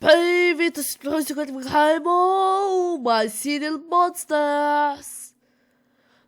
Привіт, сьогодні ми граємо My Monsters.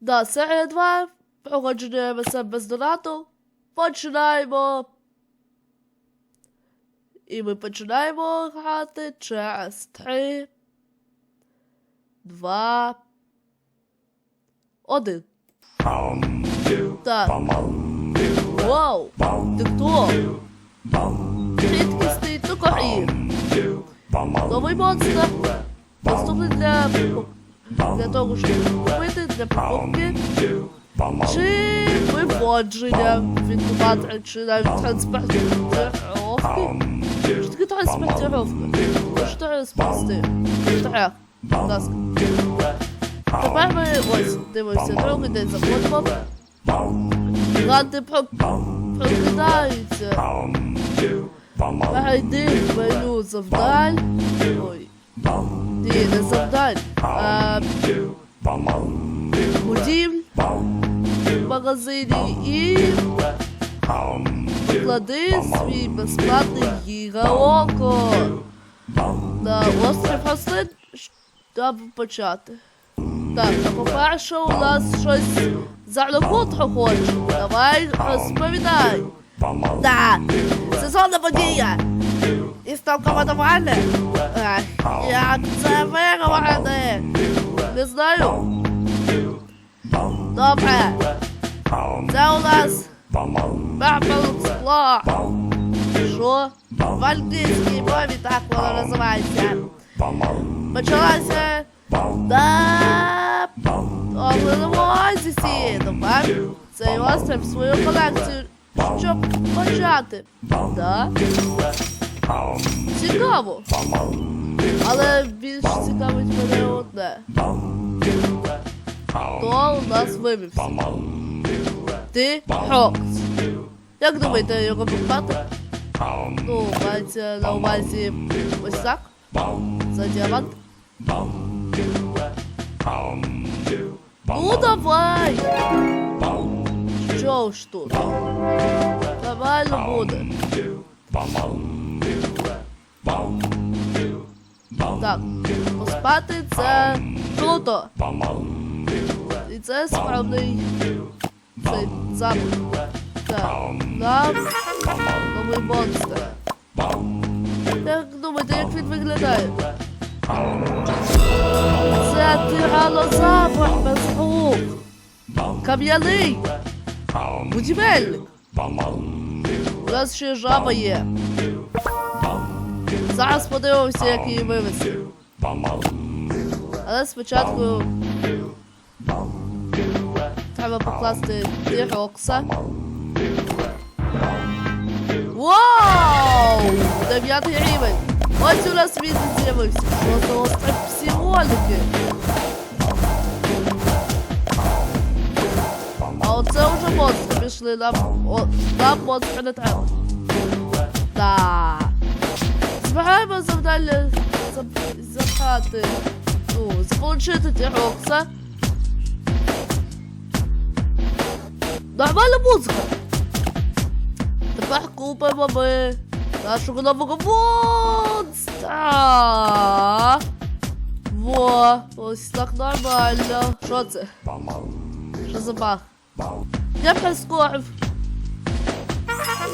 Да, серія 2. Проходження МСМ без донату. Починаємо. І ми починаємо грати через 3, 2, 1. Так. Вау! Ти хто? Рідкісний токарів. Новий монстр. Доступний для, для того, щоб купити для покупки. Чи виводження в інкубатор, чи навіть транспортировки. Що таке транспортировка? Що транспорти? Так, будь ласка. Тепер ми ось дивимося другий день заходимо. Ладно, про... прокидаються. Перейди в меню завдань. Ой. Ні, не завдань. А, в магазині і поклади свій безплатний гігаоко на острів рослин, щоб почати. Так, а по-перше, у нас щось залокутро хоче. Давай розповідай. Так, сезонна подія. Командування. Ех, Як це виговорити? Не знаю. Добре. Це у нас Purple скло. Що? В англійській мові так воно називається. Почалася на Оленому оазісі. Добавив цей острів свою колекцію, щоб почати. Да? Цікаво. Але більш цікавить мене одне. Хто у нас вивівся? Ти Хокс. Як думаєте, його покупати? Ну, мається на увазі ось так? За діамант? Ну давай! Що ж тут? Нормально буде. Так, поспати це круто. І це справний цей запах. Так, нам новий монстр. Як думаєте, як він виглядає? Це тиранозавр без рук. Кам'яний. Будівельник. У нас ще жаба є. Зараз подивимося, як її вивести. Але спочатку треба покласти Тірокса. Вау! Дев'ятий рівень. Ось у нас він з'явився. За острів психоліки. А оце вже монстри пішли. Нам, о, нам монстри не треба. Так. Збираємо завдання заб- забрати. Ну, заполучити Тірокса. Нормальна музика. Тепер купимо ми нашого нового монстра. Во, ось так нормально. Що це? Що за баг? Я прискорив.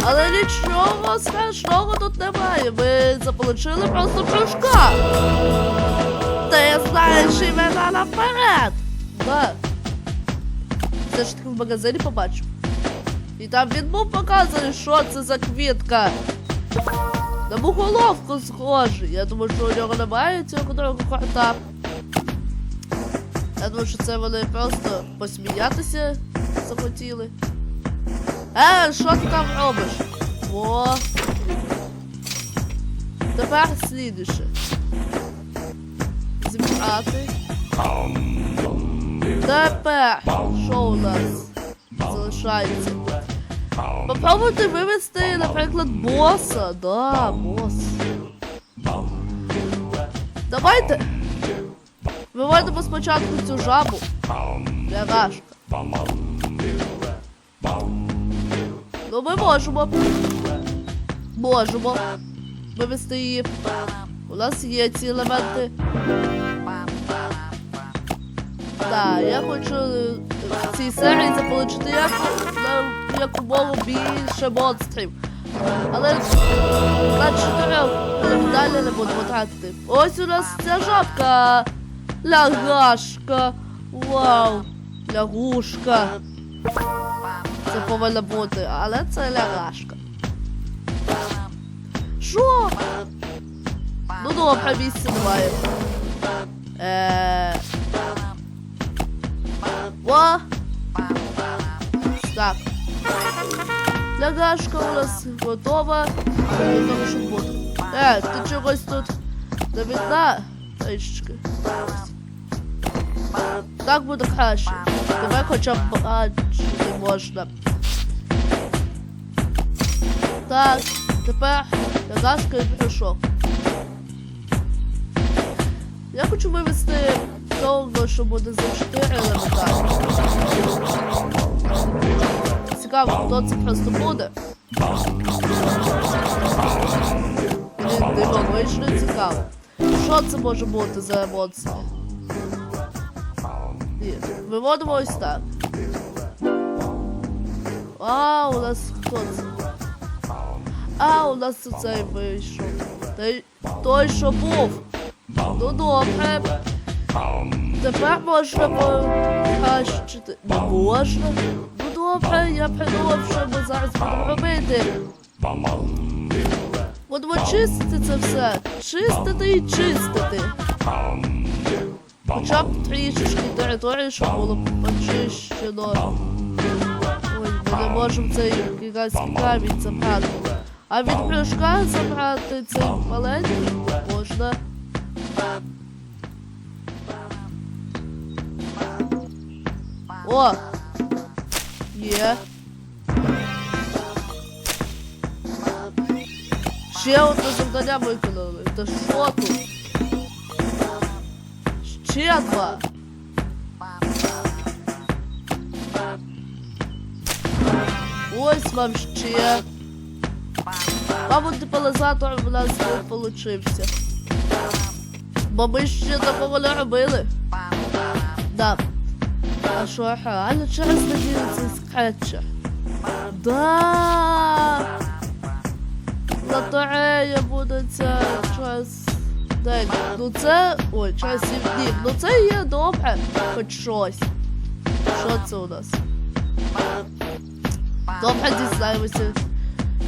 Але нічого страшного тут немає. Ми заполучили просто прыжка. Ти знаєш імена наперед. Да. Все ж таки в магазині побачив. І там він був показаний, що це за квітка. На мухоловку схожий. Я думаю, що у нього немає цього другого хорта. Я думаю, що це вони просто посміятися захотіли. Е, що ти там робиш? О. Тепер слідуще. Зібрати. Тепер, що у нас залишається? Попробуйте вивести, наприклад, боса. Да, бос. Давайте. Виводимо спочатку цю жабу. Для важко. Ну ми можемо. Можемо. вивести її. У нас є ці елементи. Так, я хочу е, в цій серії заполучити як, на- якомога більше монстрів. Але на чотирьох далі не будемо тратити. Ось у нас ця жабка. Лягашка. Вау. Лягушка. Це повинно бути, але це лягашка. Що? Ну добре, місця немає. Е... О! Так. Лягашка у нас готова. Того, щоб бути. Е, ти чогось тут не видна? Так буде краще. Тебе хоча б бачити можна. Так, тепер лягашка і пішов. Я хочу вивести того, що буде за 4 елементарі. Цікаво, хто це просто буде. Диво, вийшло цікаво. Що це може бути за емоції? Виводимо ось так. А, у нас хто? А, у нас оцей вийшов. Той, той, що був. Ну добре. Тепер можна покращити. Не можна. Ну добре, я придумав, що ми зараз будемо робити. Будемо чистити це все. Чистити і чистити. Хоча б трішечки території, щоб було почищено. Ой, ми не можемо цей гігантський камінь забрати. А від плюшка забрати цей маленький можна. О! Є. Ще одне завдання виконали. Та що тут? Два. Ось вам ще. Мабуть, депалізатор в нас не получився. Бо ми ще такого не робили. Да. А що, реально через надію цей скретчер? Да. Лотерея буде ця час. День. Ну це. Ой, час сім. Ну це є добре. Хоч щось. Що це у нас? Добре дізнаємося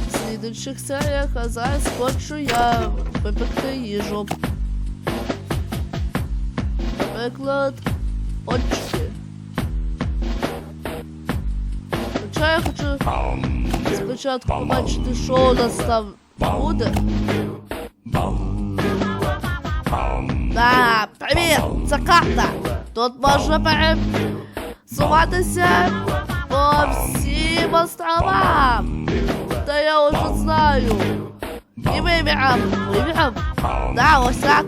в слідуючих серіях, а зараз хочу я випекти їжу. Наприклад, очки. Хоча я хочу спочатку побачити, що у нас там буде. привіт! Це карта! Тут можна пересуватися по всім островам. Та я вже знаю. І вибірам. Вибірам. Да, ось так.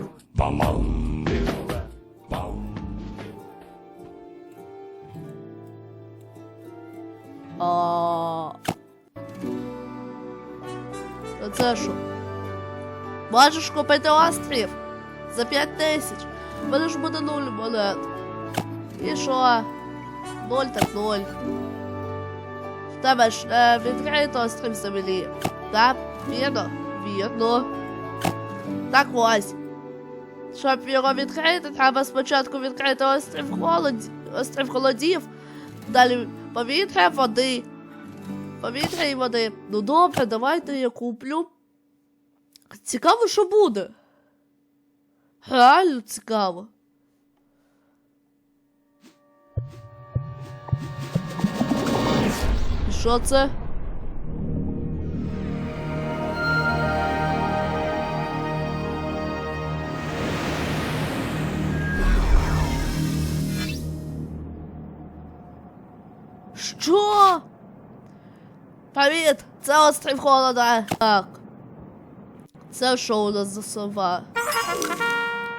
А... А це що? Можеш купити острів за 5 тисяч. В Мене ж буде нуль монет. І що? Ноль так ноль. В тебе ж е, відкрито острів землі. Так, вірно? Вірно. Так ось. Щоб його відкрити, треба спочатку відкрити острів холод... острів холодів, далі повітря, води. Повітря і води. Ну добре, давайте я куплю. Цікаво, що буде. Реально цікаво. І Що це? Що? Привіт! Це острів холода. Так. Це що у нас за сова?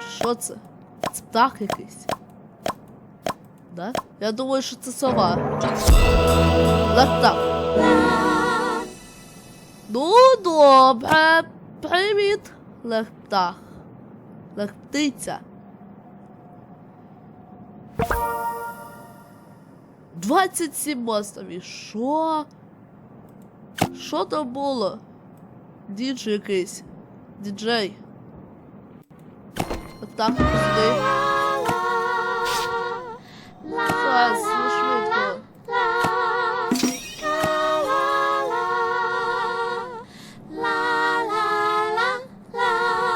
Що це? Це птах якийсь. Да? Я думаю, що це сова. Так, так. Ну, добре. Привіт, лехптах. Лехптиця. 27 монстрів. Що? Що там було? Діджей якийсь. Діджей. Отак пусти. Зараз, швидко.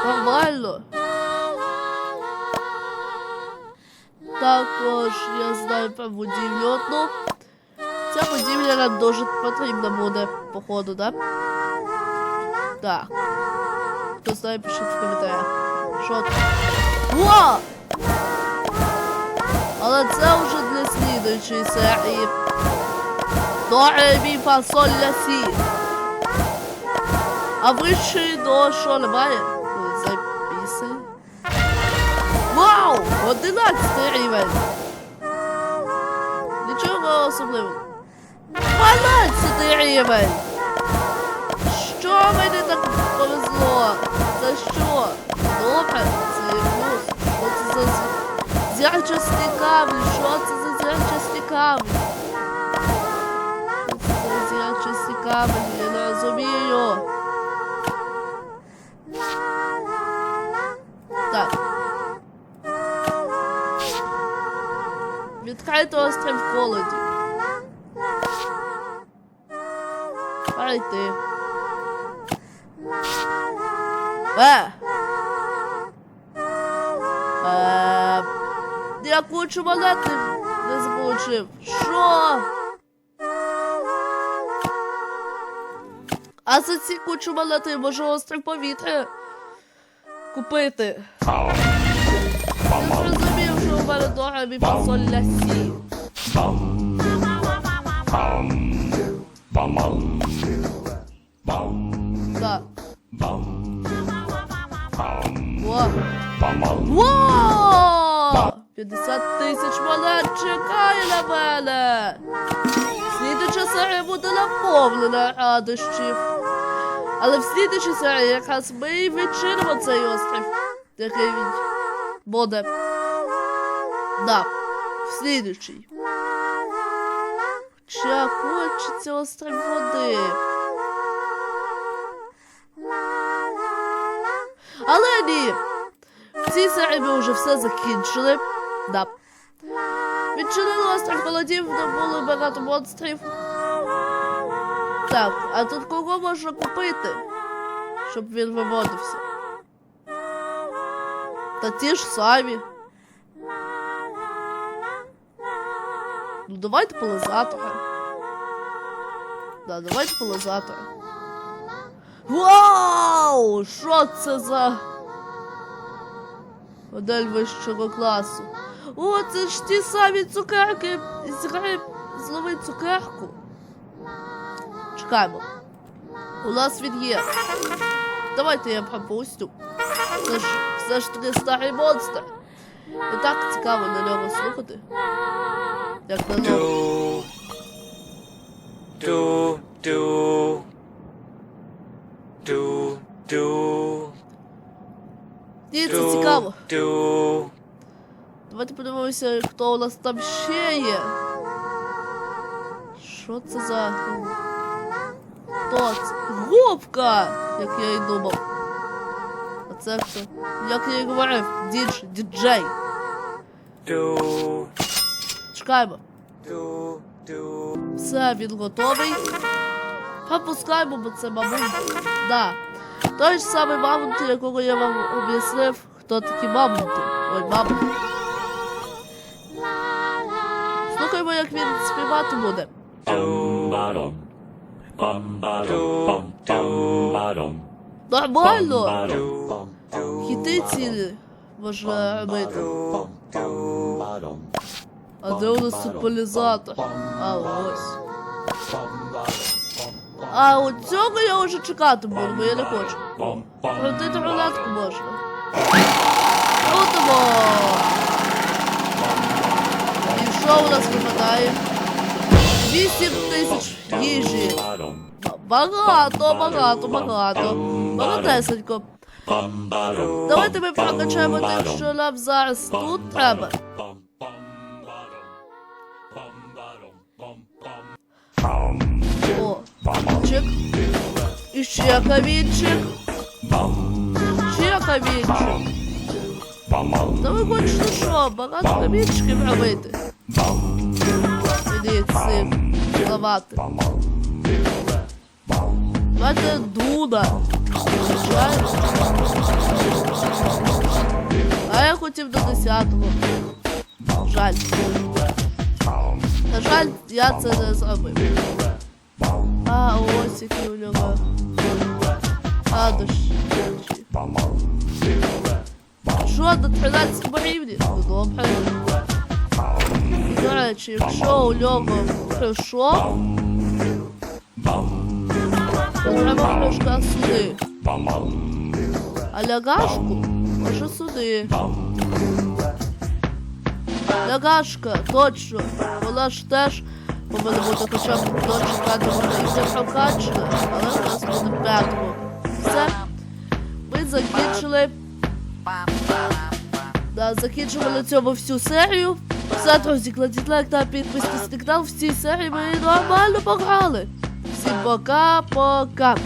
Нормально. Також я знаю про будівлю одну. Ця будівля нам дуже потрібна буде, походу, да? Так. Хто знає, пишіть в коментарях. Що там? Во! Але це вже для слідуючої серії. До мій фасоль ля сі. А вище до що немає? Ой, Записуй. Вау! 11 рівень! Нічого особливого. 12 рівень! Що мені так повезло? Це що? Добре, це плюс. Це за зі- Що це за зірчасті камні? Що це за зірчасті камні? Я не розумію. Так. Відкрити острів холоді. Пора йти. Е! Е, я кучу монети не заполучив. Що? А за ці кучу монети я можу острів повітря купити. Я зрозумів, що у мене дорога мій фасоль ля сі. Так. Во. Во! 50 тисяч монет чекає на мене. Слідуча серія буде наповнена радощів. Але в слідучій серії якраз ми і відчинимо цей острів, який він буде. Да, в слідучій. Хоча хочеться острів води. Але ні. В цій серії ми вже все закінчили. Да. Відчинили острів холодів, де було багато монстрів. Так, а тут кого можна купити, щоб він виводився? Та ті ж самі. Ну давайте полизатора. Да, давайте полизатора. Вау! Що це за модель вищого класу? О, це ж ті самі цукерки. Зграй злови цукерку. Чекаємо. У нас він є. Давайте я пропустю. Це ж все ж таки старий монстр. І так цікаво на нього слухати. Як на нього. do do do do Ні, це цікаво. do Давайте подивимося, хто у нас там ще є. Що це за. Хто це? Губка! Як я і думав. А це хто? Як я і говорив, дідж, діджей. Чекаємо. Все, він готовий. Пропускаємо, бо це мамонт. Да. Той ж самий мамонт, якого я вам об'яснив, хто такі мамонти. Ой, мамонт. Як він співати буде. Нормально! Хіти цілі можна робити. А де у нас тут полізатор? А ось. А от цього я вже чекати буду, бо я не хочу. Крутити рулетку можна. Крутимо! Що у нас випадає? 8 тисяч їжі. Багато, багато, багато. Bottom. Давайте ми прокачаємо тим, що нам зараз тут треба. О. І ще камінчик. Ще камінчик. Та ви хочете що, багато камінчиків робити? Іди цим ламати. Давайте дуда. А я хотів до 10-го. Жаль. На жаль, я це не зробив. А, ось які у нього. А, дощі. Що, до 13 рівні? Ну, добре. До речі, якщо у нього то треба прыжка сюди. А лягашку може сюди. Лягашка, точно. Вона ж теж повинна бути хоча б до четвертого рівня прокачана, але в нас буде п'ятого. Все. Ми закінчили. Да, закінчимо на цьому всю серію. Все, друзі, кладіть лайк та підписуйтесь на канал. Всі серії ми нормально пограли. Всім пока-пока.